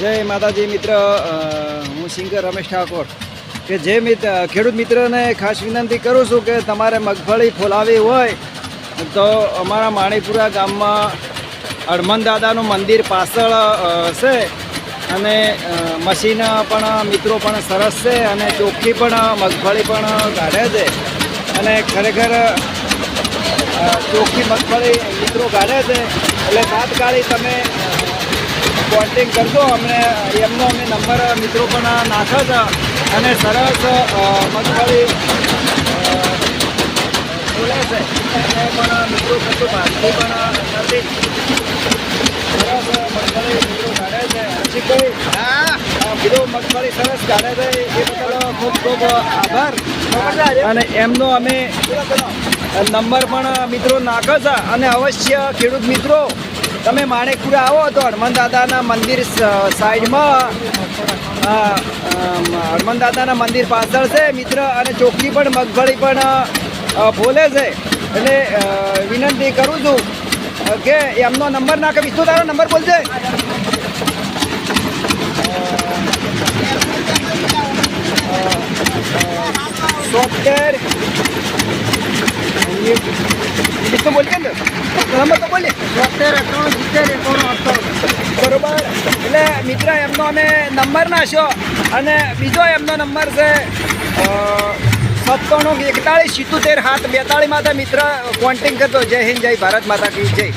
જય માતાજી મિત્ર હું સિંગર રમેશ ઠાકોર. કે જે મિત્ર ખેડૂત મિત્રને ખાસ વિનંતી કરું છું કે તમારે મગફળી ફોલાવી હોય, તો અમારા માણીપુરા ગામમાં હનુમાન દાદાનું મંદિર પાછળ છે. અને મશીન પણ મિત્રો પણ સરસ છે અને ચોખ્ખી પણ મગફળી પણ કાઢે છે. અને ખરેખર ચોખ્ખી મગફળી મિત્રો કાઢે છે. એટલે તાત્કાલિક તમે કોન્ટેક કરજો. અમને એમનો અમે નંબર મિત્રો પણ નાખ્યો છે અને સરસ મગફળી બોલે છે. અને પણ મિત્રો કશું ભાગતી પણ નથી. સરસ મગફળી મિત્રો કાઢે છે. હજી કોઈ આ બીજો મગફળી સરસ કાઢે છે. એ બદલ ખૂબ ખૂબ આભાર. અને એમનો અમે નંબર પણ મિત્રો નાખે છે. અને અવશ્ય ખેડૂત મિત્રો તમે માણેકપુરા આવો તો હનુમાન દાદાના મંદિર સાઈડમાં હનુમાન દાદાના મંદિર પાછળ છે, મિત્ર અને ચોકડી પણ, મગફળી પણ બોલે છે. એટલે વિનંતી કરું છું કે એમનો નંબર નાખે. વિષ્ણુ, તારો નંબર બોલજે. સોફ્ટવેર વિષ્ણુ, બોલજે નંબર તો બોલીએ સિત્તેર એકાણું અઠ્ઠાવન બરોબર? એટલે મિત્ર, એમનો અમે નંબર નાખ્યો અને બીજો એમનો નંબર છે સત્તાણું એકતાળીસ સિત્તોતેર હાથ બેતાળીસ માતા મિત્ર કોન્ટેક્ટ કરતો જય હિન્દ, જય ભારત માતા કી જય.